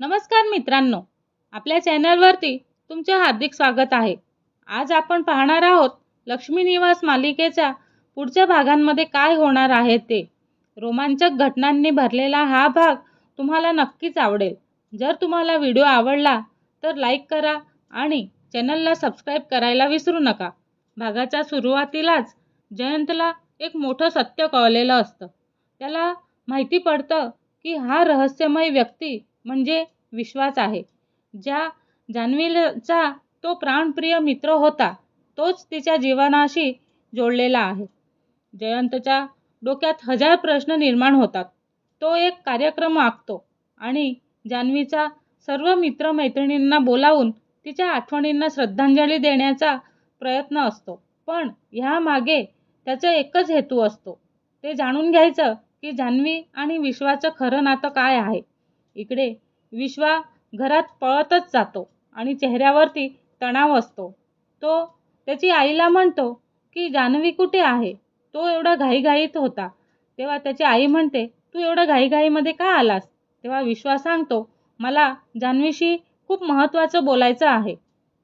नमस्कार मित्रांनो. आपल्या चॅनलवरती तुमचे हार्दिक स्वागत आहे. आज आपण पाहणार आहोत लक्ष्मी निवास मालिकेच्या पुढच्या भागांमध्ये काय होणार आहे ते. रोमांचक घटनांनी भरलेला हा भाग तुम्हाला नक्कीच आवडेल. जर तुम्हाला व्हिडिओ आवडला तर लाईक करा आणि चॅनलला सबस्क्राईब करायला विसरू नका. भागाच्या सुरुवातीलाच जयंतला एक मोठं सत्य कळलेलं असतं. त्याला माहिती पडतं की हा रहस्यमय व्यक्ती म्हणजे विश्वास आहे. ज्या जान्हवीचा तो प्राणप्रिय मित्र होता तोच तिच्या जीवनाशी जोडलेला आहे. जयंतच्या डोक्यात हजार प्रश्न निर्माण होतात. तो एक कार्यक्रम आखतो आणि जान्हवीचा सर्व मित्रमैत्रिणींना बोलावून तिच्या आठवणींना श्रद्धांजली देण्याचा प्रयत्न असतो. पण ह्यामागे त्याचा एकच हेतू असतो. ते जाणून घ्यायचं की जान्हवी आणि विश्वाचं खरं नातं काय आहे. इकडे विश्वा घरात पळतच जातो आणि चेहऱ्यावरती तणाव असतो. तो त्याची आईला म्हणतो की जान्हवी कुठे आहे? तो एवढा घाईघाईत होता. तेव्हा त्याची आई म्हणते तू एवढा घाईघाईमध्ये का आलास? तेव्हा विश्वा सांगतो मला जान्हवीशी खूप महत्त्वाचं बोलायचं आहे.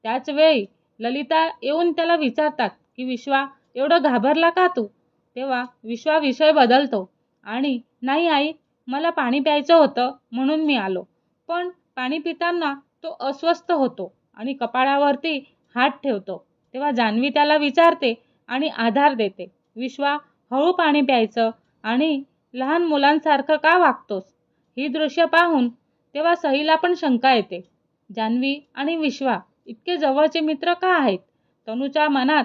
त्याचवेळी ललिता येऊन त्याला विचारतात की विश्वा एवढं घाबरला का तू? तेव्हा विश्वा विषय बदलतो आणि नाही आई मला पाणी प्यायचं होतं म्हणून मी आलो. पण पाणी पिताना तो अस्वस्थ होतो आणि कपाळावरती हात ठेवतो. तेव्हा जान्हवी त्याला विचारते आणि आधार देते. विश्वा हळू पाणी प्यायचं आणि लहान मुलांसारखं का वागतोस? ही दृश्य पाहून तेव्हा सहीला पण शंका येते. जान्हवी आणि विश्वा इतके जवळचे मित्र का आहेत? तनूच्या मनात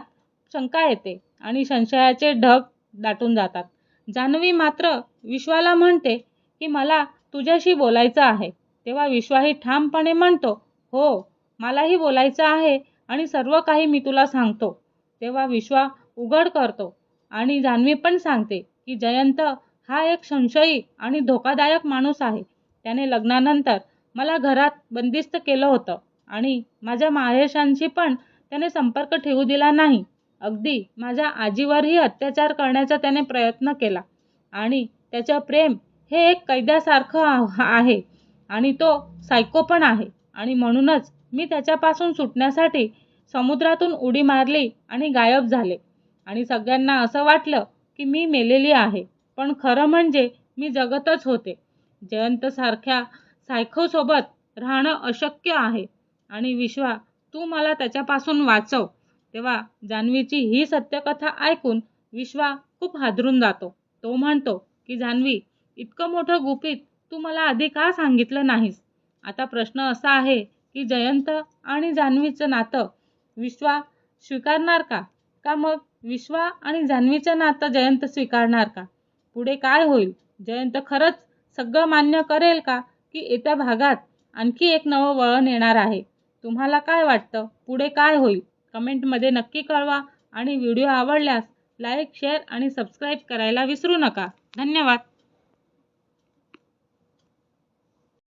शंका येते आणि संशयाचे ढग दाटून जातात. जान्हवी मात्र विश्वाला म्हणते की मला तुझ्याशी बोलायचं आहे. तेव्हा विश्वाही ठामपणे म्हणतो हो मलाही बोलायचं आहे आणि सर्व काही मी तुला सांगतो. तेव्हा विश्वा उघड करतो आणि जान्हवी पण सांगते की जयंत हा एक संशयी आणि धोकादायक माणूस आहे. त्याने लग्नानंतर मला घरात बंदिस्त केलं होतं आणि माझ्या माहेशांशी पण त्याने संपर्क ठेवू दिला नाही. अगदी माझ्या आजीवरही अत्याचार करण्याचा त्याने प्रयत्न केला आणि त्याचं प्रेम हे एक कैद्यासारखं आहे. आणि तो सायको पण आहे. आणि म्हणूनच मी त्याच्यापासून सुटण्यासाठी समुद्रातून उडी मारली आणि गायब झाले. आणि सगळ्यांना असं वाटलं की मी मेलेली आहे. पण खरं म्हणजे मी जगतच होते. जयंतसारख्या सायखोसोबत राहणं अशक्य आहे. आणि विश्वा तू मला त्याच्यापासून वाचव. तेव्हा जान्हवीची ही सत्यकथा ऐकून विश्वा खूप हादरून जातो. तो म्हणतो की जान्हवी इतकं मोठं गुपित तू मला आधी का सांगितलं नाहीस? आता प्रश्न असा आहे की जयंत आणि जान्हवीचं नातं विश्वा स्वीकारणार का? का मग विश्वा आणि जान्हवीचं नातं जयंत स्वीकारणार का? पुढे काय होईल? जयंत खरंच सगळं मान्य करेल का की येत्या भागात आणखी एक नवं वळण येणार आहे? तुम्हाला काय वाटतं? पुढे काय होईल? कमेंटमध्ये नक्की कळवा आणि व्हिडिओ आवडल्यास लाईक शेअर आणि सबस्क्राईब करायला विसरू नका. धन्यवाद.